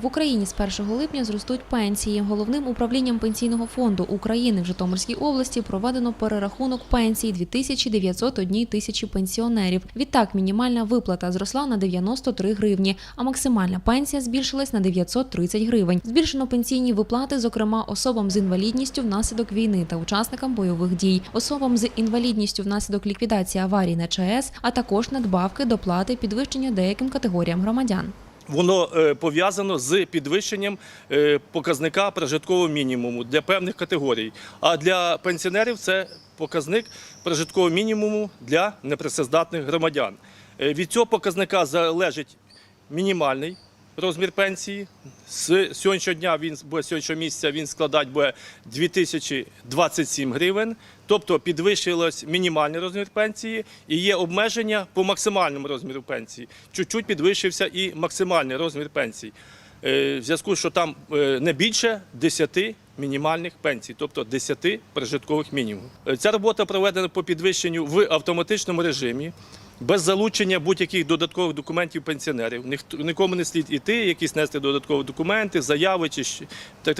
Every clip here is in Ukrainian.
В Україні з 1 липня зростуть пенсії. Головним управлінням пенсійного фонду України в Житомирській області проведено перерахунок пенсій 2901 тисячі пенсіонерів. Відтак мінімальна виплата зросла на 93 гривні, а максимальна пенсія збільшилась на 930 гривень. Збільшено пенсійні виплати, зокрема особам з інвалідністю внаслідок війни та учасникам бойових дій, особам з інвалідністю внаслідок ліквідації аварій на ЧАЕС, а також надбавки, доплати, підвищення деяким категоріям громадян. Воно е, пов'язано з підвищенням е, показника прожиткового мінімуму для певних категорій. А для пенсіонерів це показник прожиткового мінімуму для непрацездатних громадян. Е, Від цього показника залежить мінімальний розмір пенсії. З сьогоднішнього дня він буде сьогоднішнього місяця він складати буде 2027 гривень. Тобто підвищилось мінімальний розмір пенсії і є обмеження по максимальному розміру пенсії. Чуть-чуть підвищився і максимальний розмір пенсії. Е, В зв'язку, що там е, не більше 10 мінімальних пенсій, тобто 10 прожиткових мінімумів. Е, Ця робота проведена по підвищенню в автоматичному режимі. Без залучення будь-яких додаткових документів пенсіонерів. Ніхто нікому не слід іти, якісь нести додаткові документи, заяви чи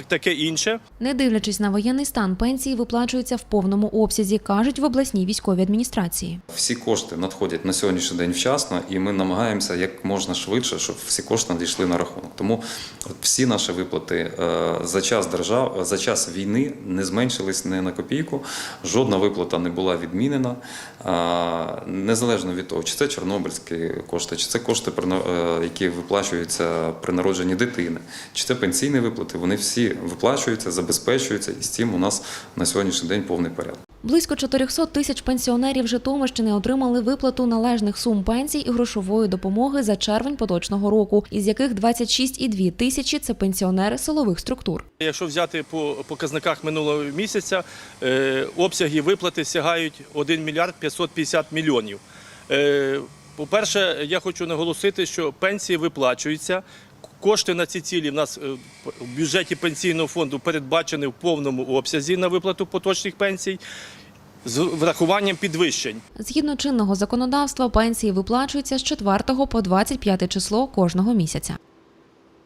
таке інше. Не дивлячись на воєнний стан, пенсії виплачуються в повному обсязі, кажуть в обласній військовій адміністрації. Всі кошти надходять на сьогоднішній день вчасно, і ми намагаємося як можна швидше, щоб всі кошти надійшли на рахунок. Тому всі наші виплати е, за час держав, за час війни не зменшились не на копійку. Жодна виплата не була відмінена. Е, Незалежно від того, чи це чорнобильські кошти, чи це кошти, е, які виплачуються при народженні дитини, чи це пенсійні виплати, вони всі виплачуються, забезпечуються, і з цим у нас на сьогоднішній день повний порядок. Близько 400 тисяч пенсіонерів Житомирщини отримали виплату належних сум пенсій і грошової допомоги за червень поточного року, із яких 26,2 тисячі це пенсіонери силових структур. Якщо взяти по показниках минулого місяця, е, обсяги виплати сягають 1 мільярд 550 мільйонів. Е, По-перше, я хочу наголосити, що пенсії виплачуються. Кошти на ці цілі в нас е, в бюджеті пенсійного фонду передбачені в повному обсязі на виплату поточних пенсій з врахуванням підвищень. Згідно чинного законодавства, пенсії виплачуються з 4 по 25 число кожного місяця.